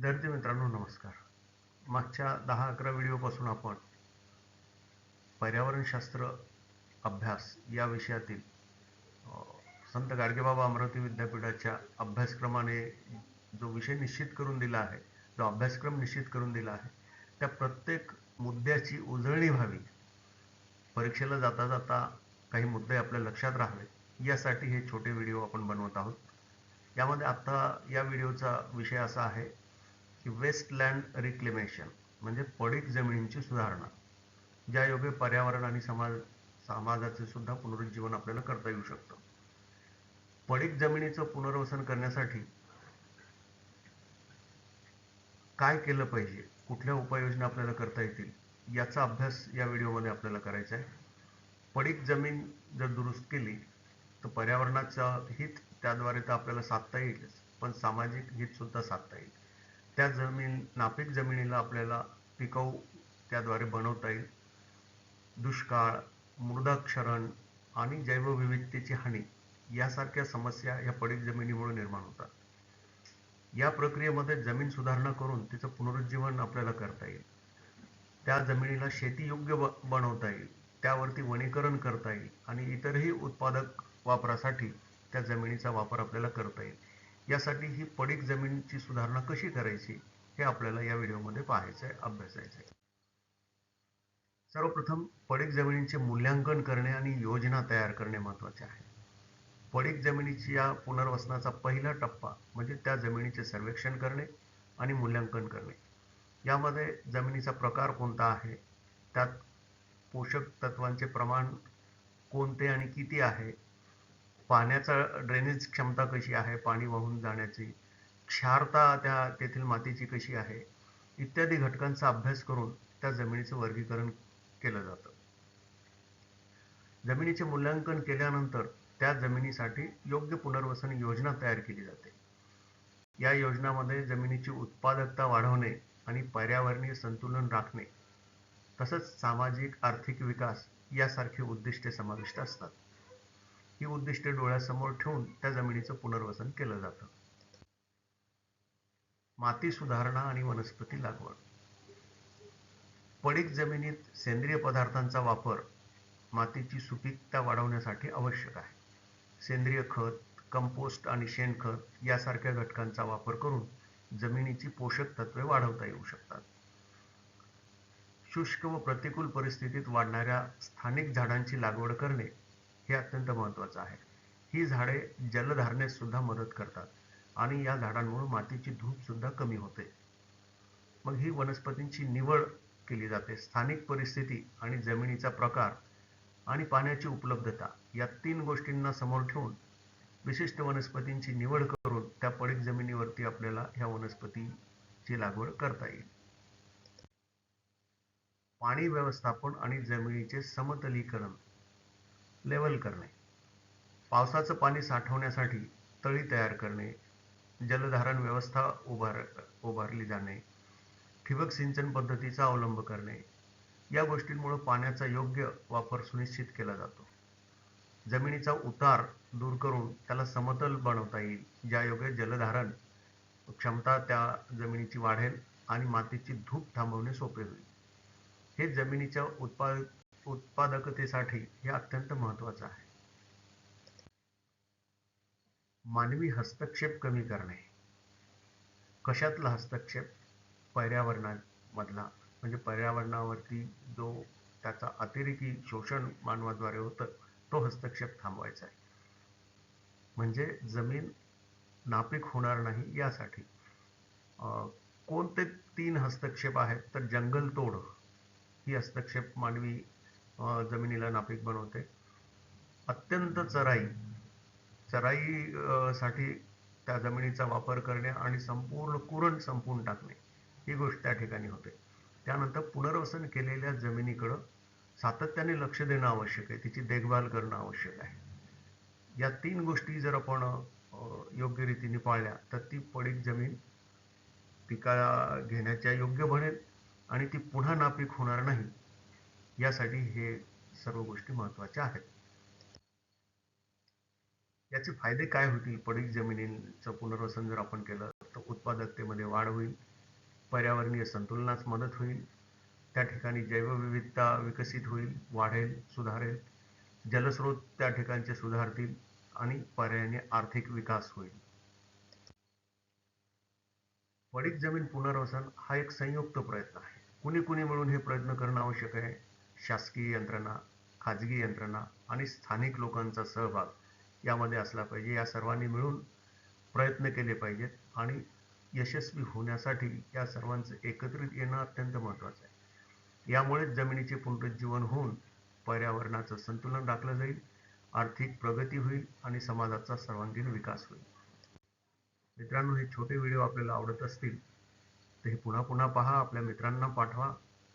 विद्यार्थी मित्रांनो नमस्कार. मागच्या दहा अकरा व्हिडिओपासून आपण पर्यावरणशास्त्र अभ्यास या विषयातील संत गाडगेबाबा अमरावती विद्यापीठाच्या अभ्यासक्रमाने जो विषय निश्चित करून दिला आहे जो अभ्यासक्रम निश्चित करून दिला आहे त्या प्रत्येक मुद्द्याची उजळणी व्हावी. परीक्षेला जाता जाता काही मुद्दे आपल्या लक्षात राहावे. यासाठी हे छोटे व्हिडिओ आपण बनवत आहोत. यामध्ये आत्ता या व्हिडिओचा विषय असा आहे की वेस्टलँड रिक्लेमेशन म्हणजे पडीक जमिनींची सुधारणा ज्या योगे पर्यावरण आणि समाज समाजाचे सुद्धा पुनरुज्जीवन आपल्याला करता येऊ शकतं. पडीक जमिनीचं पुनर्वसन करण्यासाठी काय केलं पाहिजे? कुठल्या उपाययोजना आपल्याला करता येतील? याचा अभ्यास या व्हिडिओमध्ये आपल्याला करायचा आहे. पडीक जमीन जर दुरुस्त केली तर पर्यावरणाचं हित त्याद्वारे तर आपल्याला साधता येईलच पण सामाजिक हित सुद्धा साधता येईल. त्या जमीन नापीक जमिनीला आपल्याला पिकाऊ त्याद्वारे बनवता येईल. दुष्काळ मृदा क्षरण आणि जैवविविधतेची हानी यासारख्या समस्या या पडीक जमिनीमुळे निर्माण होतात. या प्रक्रियेमध्ये जमीन सुधारणा करून तिचं पुनरुज्जीवन आपल्याला करता येईल. त्या जमिनीला शेती योग्य बनवता येईल. त्यावरती वनीकरण करता येईल आणि इतरही उत्पादक वापरासाठी त्या जमिनीचा वापर आपल्याला करता येईल. यासाठी ही पडीक जमिनीची सुधारणा कशी करायची हे आपल्याला या व्हिडिओमध्ये पाहायचं आहे अभ्यासायचं आहे. सर्वप्रथम पडीक जमिनीचे मूल्यांकन करणे आणि योजना तयार करणे महत्त्वाचे आहे. पडीक जमिनीची या पुनर्वसनाचा पहिला टप्पा म्हणजे त्या जमिनीचे सर्वेक्षण करणे आणि मूल्यांकन करणे. यामध्ये जमिनीचा प्रकार कोणता आहे? त्यात पोषक तत्वांचे प्रमाण कोणते आणि किती आहे? पाण्याचा ड्रेनेज क्षमता कशी आहे पाणी वाहून जाण्याची क्षारता त्या तेथील मातीची कशी आहे इत्यादी घटकांचा अभ्यास करून त्या जमिनीचं वर्गीकरण केलं जातं. जमिनीचे मूल्यांकन केल्यानंतर त्या जमिनीसाठी योग्य पुनर्वसन योजना तयार केली जाते. या योजनामध्ये जमिनीची उत्पादकता वाढवणे आणि पर्यावरणीय संतुलन राखणे तसंच सामाजिक आर्थिक विकास यासारखी उद्दिष्टे समाविष्ट असतात. ही उद्दिष्टे डोळ्यासमोर ठेवून त्या जमिनीचं पुनर्वसन केलं जातं. माती सुधारणा आणि वनस्पती लागवड. पडीक जमिनीत सेंद्रिय पदार्थांचा वापर मातीची सुपीकता वाढवण्यासाठी आवश्यक आहे. सेंद्रिय खत कंपोस्ट आणि शेणखत यासारख्या घटकांचा वापर करून जमिनीची पोषक तत्वे वाढवता येऊ शकतात. शुष्क व प्रतिकूल परिस्थितीत वाढणाऱ्या स्थानिक झाडांची लागवड करणे हे अत्यंत महत्त्वाचं आहे. ही झाडे जलधारणेस सुद्धा मदत करतात आणि या झाडांमुळे मातीची धूप सुद्धा कमी होते. मग ही वनस्पतींची निवड केली जाते. स्थानिक परिस्थिती आणि जमिनीचा प्रकार आणि पाण्याची उपलब्धता या तीन गोष्टींना समोर ठेवून विशिष्ट वनस्पतींची निवड करून त्या पडीक जमिनीवरती आपल्याला ह्या वनस्पतीची लागवड करता येईल. पाणी व्यवस्थापन आणि जमिनीचे समतलीकरण लेवल करणे. पावसाचं पाणी साठवण्यासाठी तळी तयार करणे. जलधारण व्यवस्था उभार उभारली जाणे. ठिबक सिंचन पद्धतीचा अवलंब करणे. या गोष्टींमुळे पाण्याचा योग्य वापर सुनिश्चित केला जातो. जमिनीचा उतार दूर करून त्याला समतल बनवता येईल. ज्यायोगे जलधारण क्षमता त्या जमिनीची वाढेल आणि मातीची धूप थांबवणे सोपे होईल. हे जमिनीच्या उत्पाद उत्पादकतेसाठी हे अत्यंत महत्वाचं आहे. मानवी हस्तक्षेप कमी करणे. कशातला हस्तक्षेप? पर्यावरणामधला. म्हणजे पर्यावरणावरती जो त्याचा अतिरेकी शोषण मानवाद्वारे होतं तो हस्तक्षेप थांबवायचा आहे. म्हणजे जमीन नापीक होणार नाही यासाठी. अं, कोणते तीन हस्तक्षेप आहेत? तर जंगलतोड ही हस्तक्षेप मानवी जमिनीला नापीक बनवते. अत्यंत चराई चराई साठी त्या जमिनीचा वापर करणे आणि संपूर्ण कुरण संपवून टाकणे ही गोष्ट त्या ठिकाणी होते. त्यानंतर पुनर्वसन केलेल्या जमिनीकडं सातत्याने लक्ष देणं आवश्यक आहे. तिची देखभाल करणं आवश्यक आहे. या तीन गोष्टी जर आपण योग्य रीतीने पाळल्या तर ती पडीक जमीन पिका घेण्याच्या योग्य बनेल आणि ती पुन्हा नापीक होणार नाही. यासाठी हे सर्व गोष्टी महत्त्वाच्या आहेत. याचे फायदे काय होतील? पडीक जमिनीचं पुनर्वसन जर आपण केलं तर उत्पादकतेमध्ये वाढ होईल पर्यावरणीय संतुलनास मदत होईल त्या ठिकाणी जैवविविधता विकसित होईल वाढेल सुधारेल जलस्रोत त्या ठिकाणचे सुधारतील आणि पर्यायाने आर्थिक विकास होईल. पडीक जमीन पुनर्वसन हा एक संयुक्त प्रयत्न आहे. कुणी कुणी मिळून हे प्रयत्न करणं आवश्यक आहे? शासकीय यंत्रणा खाजगी यंत्रणा आणि स्थानिक लोकांचा सहभाग यामध्ये असला पाहिजे. या सर्वांनी मिळून प्रयत्न केले पाहिजेत आणि यशस्वी होण्यासाठी या सर्वांचं एकत्रित येणं अत्यंत महत्त्वाचं आहे. यामुळेच जमिनीचे पुनरुज्जीवन होऊन पर्यावरणाचं संतुलन राखलं जाईल आर्थिक प्रगती होईल आणि समाजाचा सर्वांगीण विकास होईल. मित्रांनो हे छोटे व्हिडिओ आपल्याला आवडत असतील तर हे पुन्हा पुन्हा पहा आपल्या मित्रांना पाठवा.